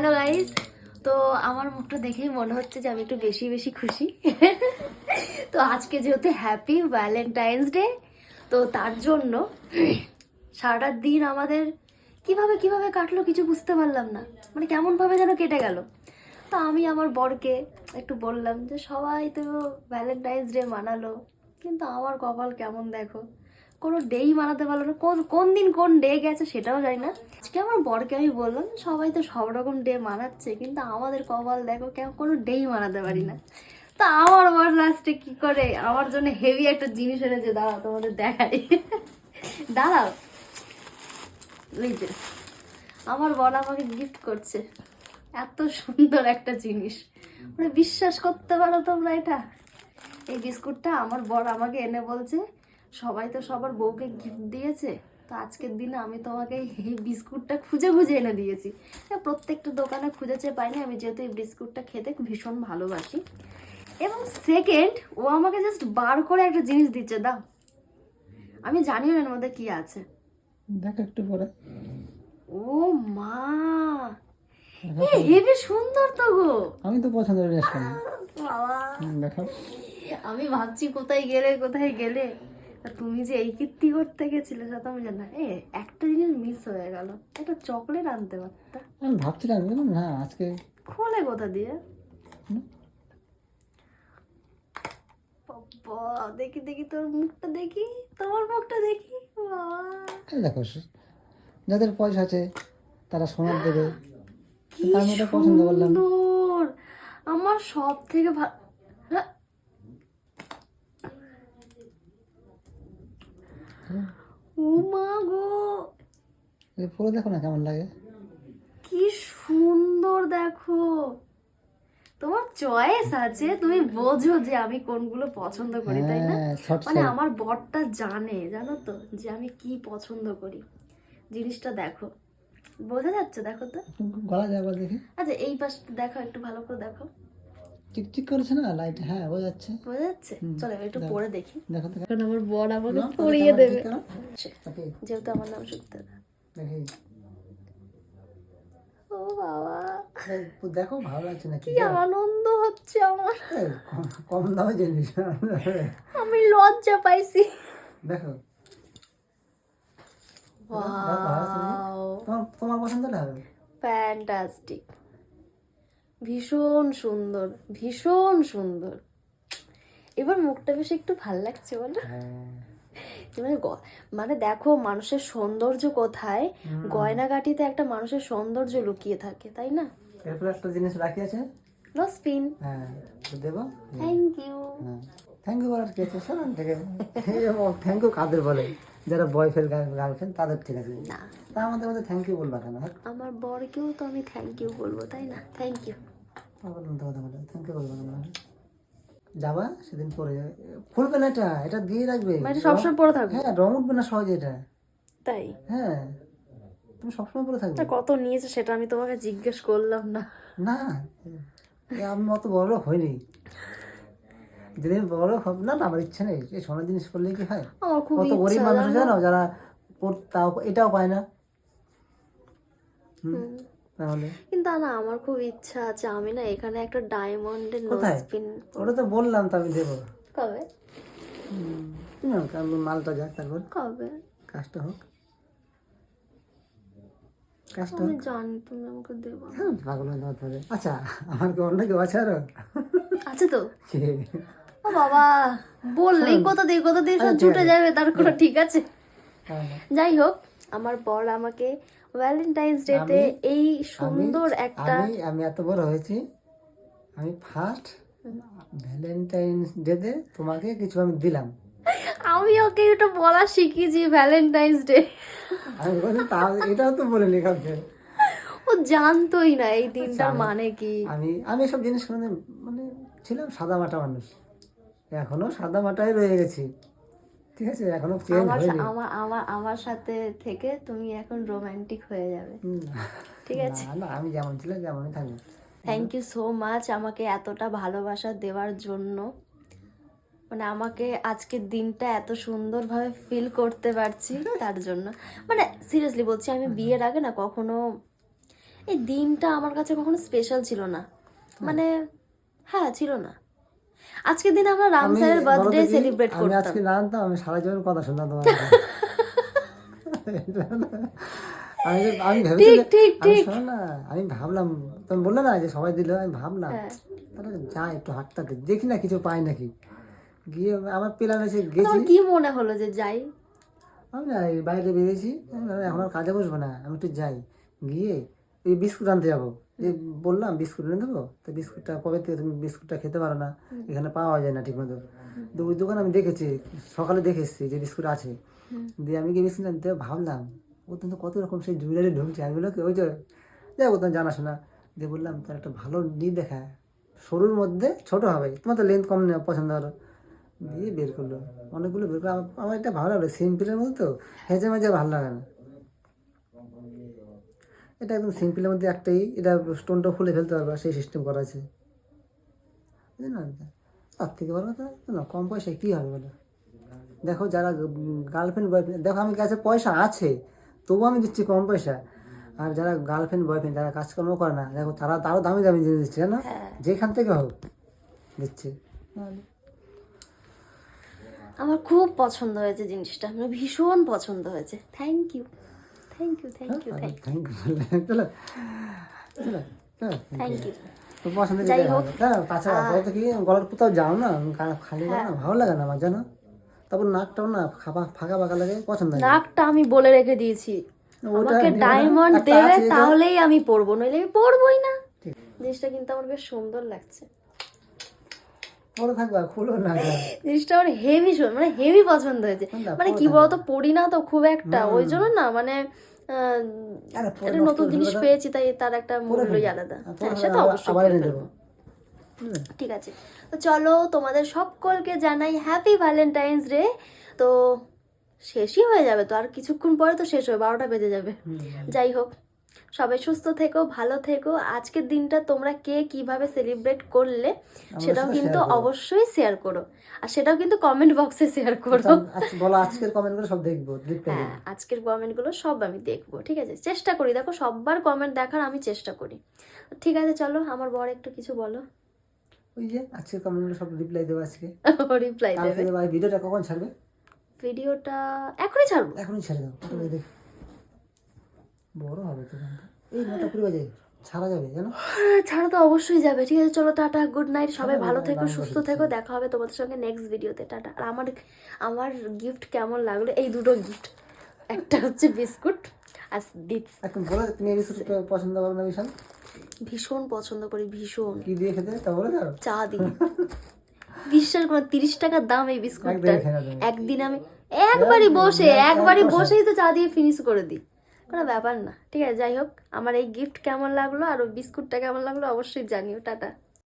Hello guys তো আমার মুখটা দেখেই মনে হচ্ছে যে আমি একটু বেশি বেশি খুশি। তো আজকে যেহেতু হ্যাপি ভ্যালেন্টাইন্স ডে তো তার জন্য সারাটা দিন আমাদের কীভাবে কীভাবে কাটলো কিছু বুঝতে পারলাম না। মানে কেমনভাবে যেন কেটে গেল। তো আমি আমার বরকে একটু বললাম যে, সবাই তো ভ্যালেন্টাইন্স ডে মানালো, কিন্তু আমার কপাল কেমন দেখো? কোনো ডেই মানাতে পারল না। কোন কোন দিন কোন ডে গেছে সেটাও জানি না। আজকে আমার বরকে আমি বললাম, সবাই তো সব রকম ডে মানাচ্ছে, কিন্তু আমাদের কপাল দেখো কেমন কোনো ডেই মানাতে পারি না। তা আমার বর লাস্টে কি করে? আমার জন্য হেভি একটা জিনিস এনেছে, দাঁড়াও তোমাদের দেখাই। দাঁড়াও। এই যে, আমার বর আমাকে গিফট করছে। এত সুন্দর একটা জিনিস। মানে বিশ্বাস করতে পারো তোমরা এটা? এই বিস্কুটটা আমার বর আমাকে এনে বলছে সবাই তো সবার বউকে গিফট দিয়েছে তো আজকের দিনে আমি তোমাকে এই বিস্কুটটা খুঁজে খুঁজে এনে দিয়েছি। হ্যাঁ, প্রত্যেকটা দোকানে খুঁজেছে পাইনি আমি যেহেতু এই বিস্কুটটা খেতে ভীষণ ভালোবাসি। এবং সেকেন্ড ও আমাকে জাস্ট বার করে একটা জিনিস দিচ্ছে দাও। আমি জানিও না এর মধ্যে কি আছে। দেখ একটু পরে। ও মা! এ হেবি সুন্দর তো গো! আমি তো পছন্দ করি। বাবা! আমি ভাবছি কোথায় গেলে কোথায় গেলে। তুমি যে এই কীর্তি করতে গেছিলে সেটা তো আমি জানি না। এ একটা জিনিস মিস হয়ে গেল। একটা চকলেট আনতে পারতা। আমি ভাবছিলাম না আজকে খোলে কোথা দিয়ে? দেখি দেখি তোর মুখটা দেখি তোমার মুখটা দেখি। দেখো যাদের পয়সা আছে তারা সোনার দেবে। আমি এটা পছন্দ করলাম। আমার সব থেকে ভালো ও মা গো পরে দেখো না কেমন লাগে? কি সুন্দর দেখো। তোমার চয়েস আছে তুমি বোঝো যে আমি কোনগুলো পছন্দ করি তাই না? হ্যাঁ মানে আমার বরটা জানে জানো তো যে আমি কি পছন্দ করি। জিনিসটা দেখো। বোঝা যাচ্ছে দেখো তো? গলা যাবার দেখে। আচ্ছা এই পাশটা দেখো একটু ভালো করে দেখো। চিকচিক করেছে না? লাইট হ্যাঁ বোঝা যাচ্ছে। বোঝা যাচ্ছে? চলো একটু পরে দেখি। দেখো তো। এখন আমার বর আমাকে না, ক্যামেরা দেবে। যেহেতু আমার নাম সুক্তা। দেখি। ও বাবা। দেখো ভালো লাগছে নাকি কি আনন্দ হচ্ছে আমার। কম- দামে জিনিস আমি লজ্জা পাইছি। দেখো। তোমার তোমার পছন্দটা হবে। ফ্যান্টাস্টিক ভীষণ সুন্দর ভীষণ সুন্দর। এবার মুখটা বেশ একটু ভালো লাগছে বলো? মানে মানে দেখো মানুষের সৌন্দর্য কোথায়। গয়নাগাটিতে একটা মানুষের সৌন্দর্য লুকিয়ে থাকে তাই না? এরপর একটা জিনিস বাকি আছে? নো হ্যাঁ দেবো? থ্যাংক ইউ থ্যাংক ইউ বলার কি আছে? শোনান থেকে। থ্যাংক ইউ কাদের বলে? যারা বয়ফ্রেন্ড গার্লফ্রেন্ড তাদের ঠিক আছে। না। তা আমাদের মধ্যে থ্যাংক ইউ বলবা কেন? আমার বরকেও তো আমি থ্যাংক ইউ বলব তাই না? থ্যাংক ইউ বলুন তো কথা বলে থ্যাংক ইউ বলবা কেন যাবা সেদিন পরে। খুলবে না এটা? এটা দিয়ে রাখবে? মানে সবসময় পরে থাকব? হ্যাঁ রং উঠবে না সহজে এটা। তাই? হ্যাঁ। তুমি সবসময় পরে থাকবে। কত নিয়েছে সেটা আমি তোমাকে জিজ্ঞেস করলাম না। না আমি অত বড় হইনি। যেদিন বড় হব না না আমার ইচ্ছে নেই। এই সোনার জিনিস করলে কি হয়? খুব কত গরিব মানুষ জানো? যারা তাও এটাও পায় না। হুম। তাহলে? কিন্তু না আমার খুব ইচ্ছা আছে। আমি না এখানে একটা ডায়মন্ডের কোথায়? স্পিন ওটা তো বললাম তো আমি দেবো। কবে? না, মালটা যাক তারপর। কবে? কাজটা হোক। কাজটা আমি জানি তুমি আমাকে দেবো। হ্যাঁ, পাগল আচ্ছা আমার কি অন্য কেউ আছে আরও? আছে তো? ও বাবা বললেই কত দিয়ে কত দিয়ে সব ছুটে যাবে তার কোনো ঠিক আছে। হ্যাঁ, যাই হোক আমার বর আমাকে ভ্যালেন্টাইন্স ডেতে এই সুন্দর একটা আমি আমি এত বড় হয়েছি আমি ফার্স্ট ভ্যালেন্টাইন্স ডেতে তোমাকে কিছু আমি দিলাম। আমি ওকে এটা বলা শিখিয়েছি ভ্যালেন্টাইন্স ডে আমি বলছি তাও এটাও তো বলিনি কাউকে ও জানতোই না এই দিনটার মানে কি। আমি আমি এসব জিনিস মানে মানে ছিলাম সাদা মাটা মানুষ। এখনও সাদা মাটাই রয়ে গেছি। ঠিক আছে এখনও চেঞ্জ আমার হয়নি। আমার আমার আমার সাথে থেকে তুমি এখন রোমান্টিক হয়ে যাবে। ঠিক আছে? না আমি যেমন ছিলাম যেমনই থাকব। থ্যাংক ইউ সো মাচ আমাকে এতটা ভালোবাসা দেওয়ার জন্য। মানে আমাকে আজকের দিনটা এত সুন্দরভাবে ফিল করতে পারছি তার জন্য। মানে সিরিয়াসলি বলছি আমি বিয়ের আগে না কখনো এই দিনটা আমার কাছে কখনো স্পেশাল ছিল না। মানে হ্যাঁ ছিল না। আজকের দিন আমরা রাম আমি স্যারের বার্থডে সেলিব্রেট আমি আজকে জানতাম আমি সারা জীবন কথা শুনলাম তোমার। আমি আমি ভেবেছি ঠিক, ঠিক, আমি ঠিক। শোনো না আমি ভাবলাম তুমি বললে না যে সবাই দিল আমি ভাবলাম হ্যাঁ। তাহলে যাই একটু হাঁটতে দেখি না কিছু পাই নাকি। গিয়ে আমার প্ল্যান আছে গেছি। কি মনে হলো যে যাই? আমি না বাইরে বেরিয়েছি এখন আর কাজে বসবো না আমি একটু যাই। গিয়ে এই বিস্কুট আনতে যাব। যে বললাম বিস্কুট এনে দেবো? তো বিস্কুটটা কবে থেকে তুমি বিস্কুটটা খেতে পারো না? এখানে পাওয়া যায় না ঠিকমতো। তো ওই দোকান আমি দেখেছি সকালে দেখে এসেছি যে বিস্কুট আছে। দিয়ে আমি গিয়ে বিস্কুট আনতে ভাবলাম ও তো কত রকম সেই জুয়েলারি ঢুকছে আমি বললাম কি ওই যে যাই ওখানে জানাশোনা। দিয়ে বললাম তার একটা ভালো নিয়ে দেখা সরুর মধ্যে ছোট হবে তোমার তো লেন্থ কম নেওয়া পছন্দ করো দিয়ে বের করল। অনেকগুলো বের করল আমার- আমার এটা ভালো লাগল সিম্পলের মধ্যে তো হেঁচে মেজে ভালো লাগে না। এটা একদম সিম্পলের মধ্যে একটাই এটা স্টোনটা খুলে ফেলতে পারবা সেই সিস্টেম করা আছে। বুঝলি না? তার থেকে বড় কথা না কম পয়সায় কী হবে বলো? দেখো যারা গার্লফ্রেন্ড বয়ফ্রেন্ড দেখো আমি কাছে পয়সা আছে তবুও আমি দিচ্ছি কম পয়সা। আর যারা গার্লফ্রেন্ড বয়ফ্রেন্ড যারা কাজকর্ম করে না দেখো তারা তারও দামি দামি জিনিস দিচ্ছে না? হ্যাঁ। যেখান থেকে হোক দিচ্ছে। আমার খুব পছন্দ হয়েছে জিনিসটা আমার ভীষণ পছন্দ হয়েছে। Thank you thank you thank you thank you চলো থ্যাংক ইউ তো পছন্দ যাই হোক। তাছাড়া বলো কি গলার কোথাও যাও না খালি গা না ভালো লাগে না আমার জানো তারপর নাকটাও না ফাঁকা ফাঁকা ফাঁকা লাগে পছন্দ নাকটা আমি বলে রেখে দিয়েছি ওটা আমাকে ডায়মন্ড দেবে তাহলেই আমি পরবো নইলে আমি পরবোই না। জিনিসটা কিন্তু আমার বেশ সুন্দর লাগছে। পরে থাকবা খুলো না। জিনিসটা আমার হেভি মানে হেভি পছন্দ হয়েছে। মানে কি বলতো পড়ি না তো খুব একটা। ওই জন্য না মানে একটা নতুন জিনিস পেয়েছি তাই তার একটা মূল্যই আলাদা। হ্যাঁ সে তো অবশ্যই? ঠিক আছে। তো চলো তোমাদের সকলকে জানাই হ্যাপি ভ্যালেন্টাইন্স ডে তো শেষই হয়ে যাবে তো আর কিছুক্ষণ পরে তো শেষ হবে বারোটা বেজে যাবে। যাই হোক। সবাই সুস্থ থেকো ভালো থেকো। আজকের দিনটা তোমরা কে কীভাবে সেলিব্রেট করলে সেটাও কিন্তু অবশ্যই শেয়ার করো। আর সেটাও কিন্তু কমেন্ট বক্সে শেয়ার করো। আচ্ছা, বলো আজকের কমেন্ট করে সব দেখব হ্যাঁ আজকের কমেন্টগুলো সব আমি দেখব ঠিক আছে? চেষ্টা করি দেখো সববার কমেন্ট দেখার আমি চেষ্টা করি। ঠিক আছে চলো আমার বর একটু কিছু বলো। ওই যে আজকের কমেন্ট করে সব রিপ্লাই দেবো আজকে। রিপ্লাই দেবে। ভিডিওটা কখন ছাড়বে? ভিডিওটা এখনই ছাড়বো? এখনই ছেড়ে দাও ওটা দেখ। বড় হবে তো এই নটা কুড়ি বাজে ছাড়া যাবে জানো? ছাড়া তো অবশ্যই যাবে ঠিক আছে চলো টাটা গুড নাইট সবাই ভালো থেকো সুস্থ থেকো দেখা হবে তোমাদের সঙ্গে নেক্সট ভিডিওতে টাটা। আর আমার আমার গিফট কেমন লাগল? এই দুটো গিফট একটা হচ্ছে বিস্কুট আর দিচ্ছ এখন বলে তুমি এই বিস্কুটটা পছন্দ করো না বিশাল ভীষণ পছন্দ করি ভীষণ। কি দিয়ে খেতে তা বলে দাও। চা দিই বিশ্বাস করো তিরিশ টাকার দাম এই বিস্কুটটা। একদিন আমি একবারই বসে একবারই বসেই তো চা দিয়ে ফিনিশ করে দিই। কোনো ব্যাপার না। ঠিক আছে, যাই হোক, আমার এই গিফট কেমন লাগল আর বিস্কুটটা কেমন লাগল অবশ্যই জানিও। টাটা।